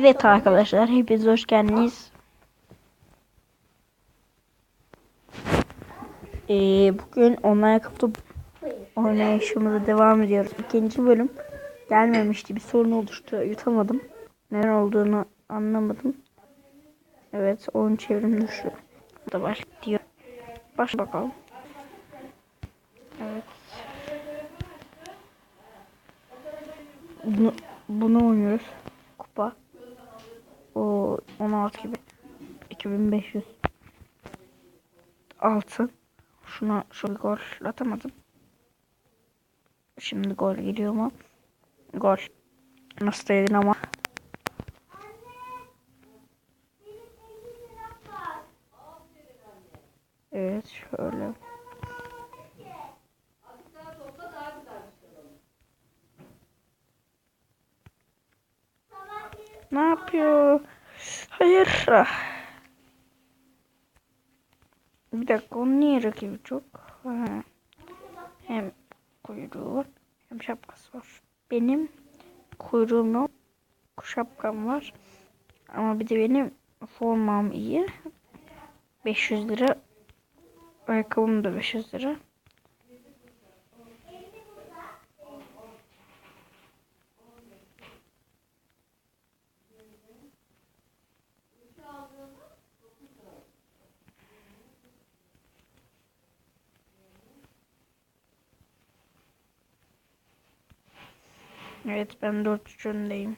Evet arkadaşlar hepiniz hoş geldiniz. Ee, bugün online kapıda oynayışımıza devam ediyoruz. İkinci bölüm gelmemişti. Bir sorun oluştu. Yutamadım. Neden olduğunu anlamadım. Evet oyun çevrim düştü. Burada başlıyor. Baş bakalım. Evet. Bunu, bunu oynuyoruz. Kupa. O 16 gibi. 2500. Altı. Şuna şu gol atamadım. Şimdi gol geliyor mu? Gol. Nasıl dedin ama. Evet şöyle. Ne yapıyor? Hayır. Ah. Bir dakika onun niye rakibi çok? Hem kuyruğu var hem şapkası var. Benim kuyruğum yok. Şapkam var. Ama bir de benim formam iyi. 500 lira. Ayakkabım da 500 lira. Evet ben 4 öndeyim.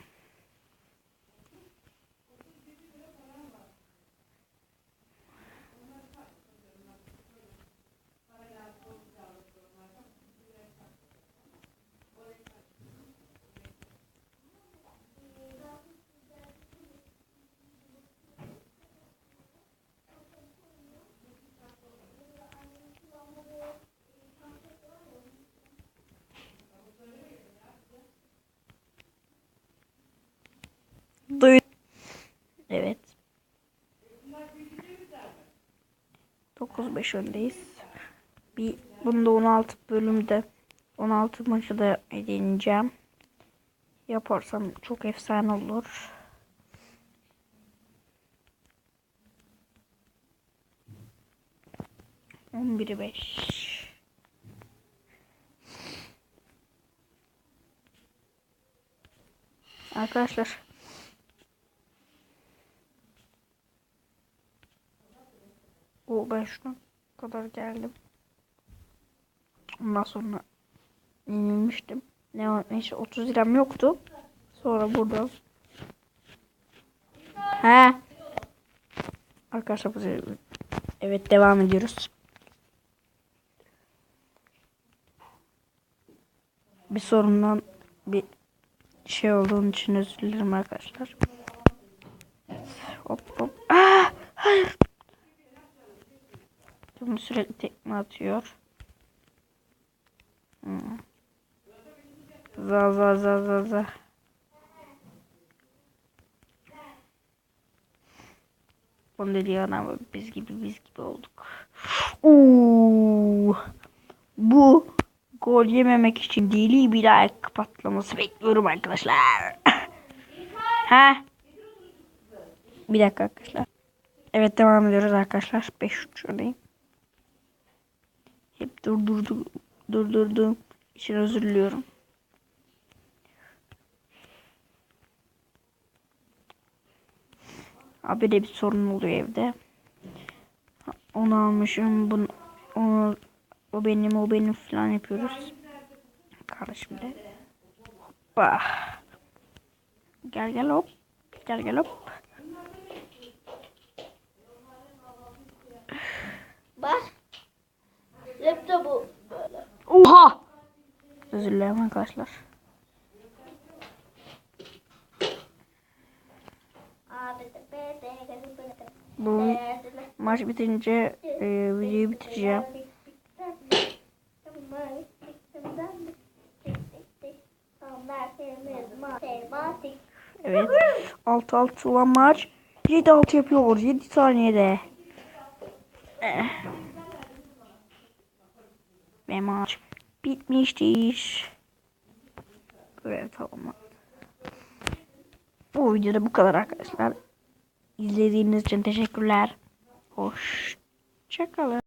Duy Evet. 9-5 öndeyiz. Bir bunda 16 bölümde 16 maçı da edineceğim. Yaparsam çok efsane olur. On biri beş. Arkadaşlar O ben şuna kadar geldim. Ondan sonra yenilmiştim. Ne var neyse 30 liram yoktu. Sonra burada. He. Arkadaşlar bu Evet devam ediyoruz. Bir sorundan bir şey olduğun için özür dilerim arkadaşlar. Hop hop. Aa, hayır. Bunu sürekli tekme atıyor. Hmm. Za za za za za. Onu dedi ama biz gibi biz gibi olduk. Oo. Bu gol yememek için deli bir like patlaması bekliyorum arkadaşlar. ha? Bir dakika arkadaşlar. Evet devam ediyoruz arkadaşlar. 5 uçurdayım. Hep durdurdu, durdurduğum için özür diliyorum. Abi de bir sorun oluyor evde. Onu almışım. Bunu, onu, o benim, o benim falan yapıyoruz. Kardeşim de. Hoppa. Gel gel hop. Gel gel hop. Özür dilerim arkadaşlar. Bu maç bitince e, videoyu bitireceğim. Evet. 6-6 olan maç 7-6 yapıyor. 7 saniyede. Eh. Ve maç bitmiştir. Görev tamam. Bu videoda bu kadar arkadaşlar. İzlediğiniz için teşekkürler. Hoşçakalın.